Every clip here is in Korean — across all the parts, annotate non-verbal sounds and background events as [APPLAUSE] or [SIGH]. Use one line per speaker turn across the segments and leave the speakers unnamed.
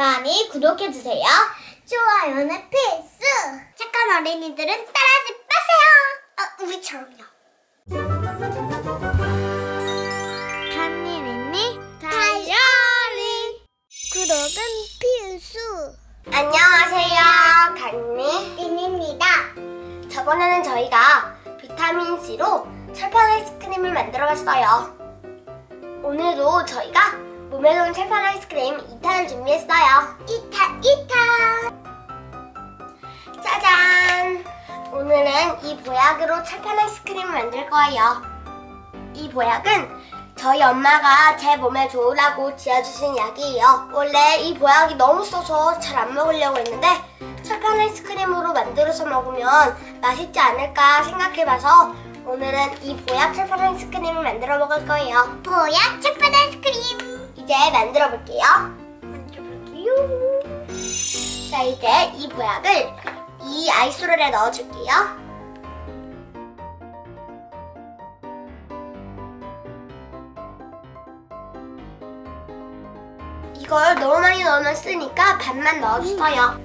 많이 구독해주세요. 좋아요는 필수! 착한 어린이들은 따라하지 마세요! 어, 우리처럼요. 간니민니 다이어리 구독은 필수! 안녕하세요. 간니 린입니다. 저번에는 저희가 비타민C로 철판 아이스크림을 만들어 봤어요. 오늘도 저희가 몸에 좋은 철판 아이스크림 2탄을 준비했어요. 2탄, 2탄! 짜잔! 오늘은 이 보약으로 철판 아이스크림을 만들 거예요. 이 보약은 저희 엄마가 제 몸에 좋으라고 지어주신 약이에요. 원래 이 보약이 너무 써서 잘 안 먹으려고 했는데 철판 아이스크림으로 만들어서 먹으면 맛있지 않을까 생각해봐서 오늘은 이 보약 철판 아이스크림을 만들어 먹을 거예요. 보약 철판 아이스크림! 이제 만들어 볼게요. 만들어 볼게요. 자, 이제 이 보약을 이 아이스롤에 넣어줄게요. 이걸 너무 많이 넣으면 쓰니까 반만 넣어주세요.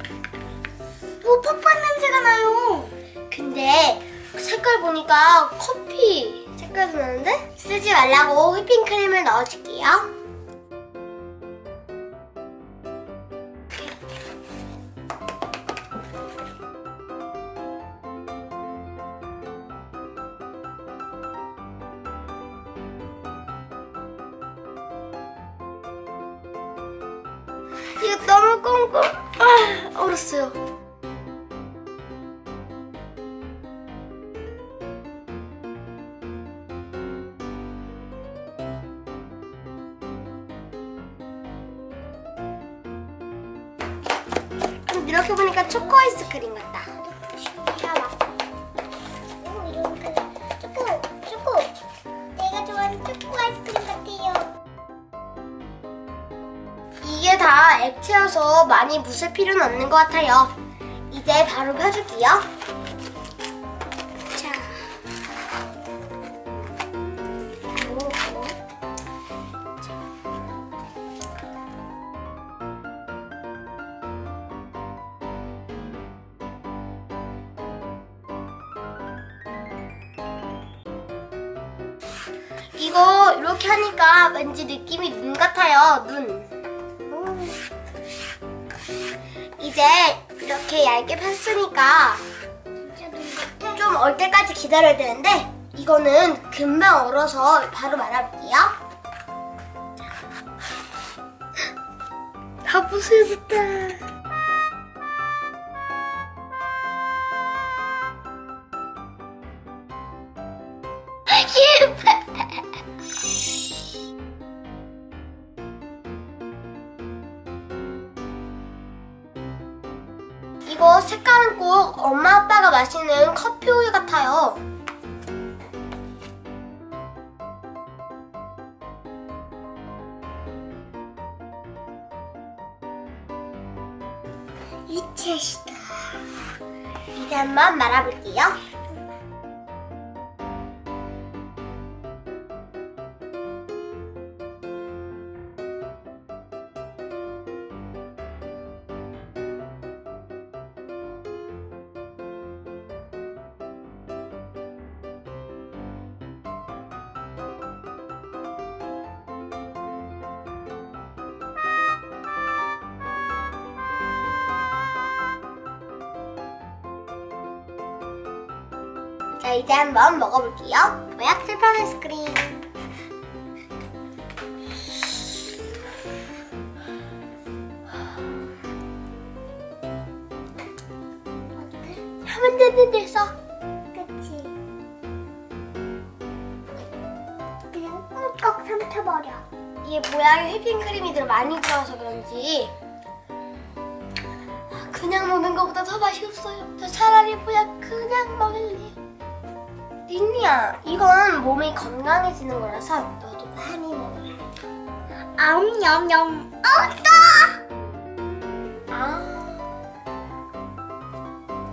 오, 팥팥 냄새가 나요. 근데 색깔 보니까 커피 색깔도 나는데? 쓰지 말라고 휘핑크림을 넣어줄게요. 이거 너무 꽁꽁 아, 얼었어요. 음, 이렇게 보니까 초코 아이스크림 같다. 액체여서 많이 묻을 필요는 없는 것 같아요. 이제 바로 펴줄게요. 자. 이거 이렇게 하니까 왠지 느낌이 눈 같아요. 눈. 이제 이렇게 얇게 폈으니까 좀 얼 때까지 기다려야 되는데 이거는 금방 얼어서 바로 말아볼게요. 다 부서졌다. [LAUGHS] 이거 색깔은 꼭 엄마 아빠가 마시는 커피 우유 같아요. 이채시다. 이제 한번 말아볼게요. 이제 한번 먹어볼게요. 보약 철판 아이스크림. 하면 되는 데서. 그치. 그냥 꿀꺽 삼켜버려. 이게 보약에 휘핑크림이 들 많이 들어서 그런지 그냥 먹는 것보다 더 맛이 없어요. 저 차라리 보약 그냥 먹을래요. 빅리야 이건 몸이 건강해지는 거라서 너도 많이 먹어 암염염 어떠? 아.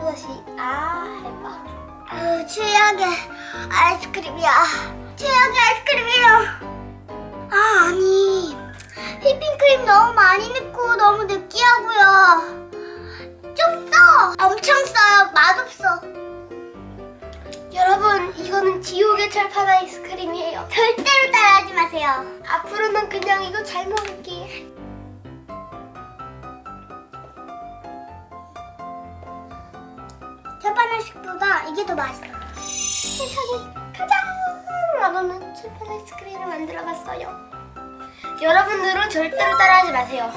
다시 아 해봐. 아유 최악의 아이스크림이야. 최악의 아이스크림이야 아 아니. 휘핑크림 너무 많이 넣고 너무 느끼하고요. 좀 써! 엄청 써요. 맛없어. 해 철판 아이스크림이에요.
절대로 따라하지 마세요.
앞으로는 그냥 이거 잘 먹을게.
철판 아이스크림보다 이게 더 맛있어.
세상에 가장 맛없는 철판 아이스크림을 만들어봤어요. 여러분들은 절대로 따라하지 마세요.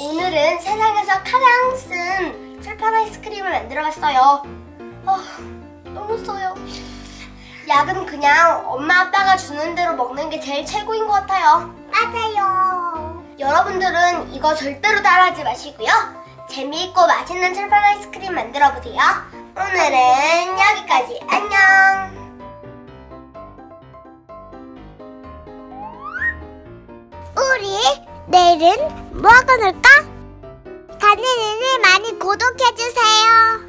오늘은 세상에서 가장 쓴 철판 아이스크림을 만들어봤어요. 아, 너무 써요. 약은 그냥 엄마 아빠가 주는 대로 먹는 게 제일 최고인 것 같아요.
맞아요.
여러분들은 이거 절대로 따라하지 마시고요. 재미있고 맛있는 철판 아이스크림 만들어 보세요. 오늘은 여기까지. 안녕.
우리 내일은 뭐 하고 놀까? 가는 이를 많이 구독해주세요.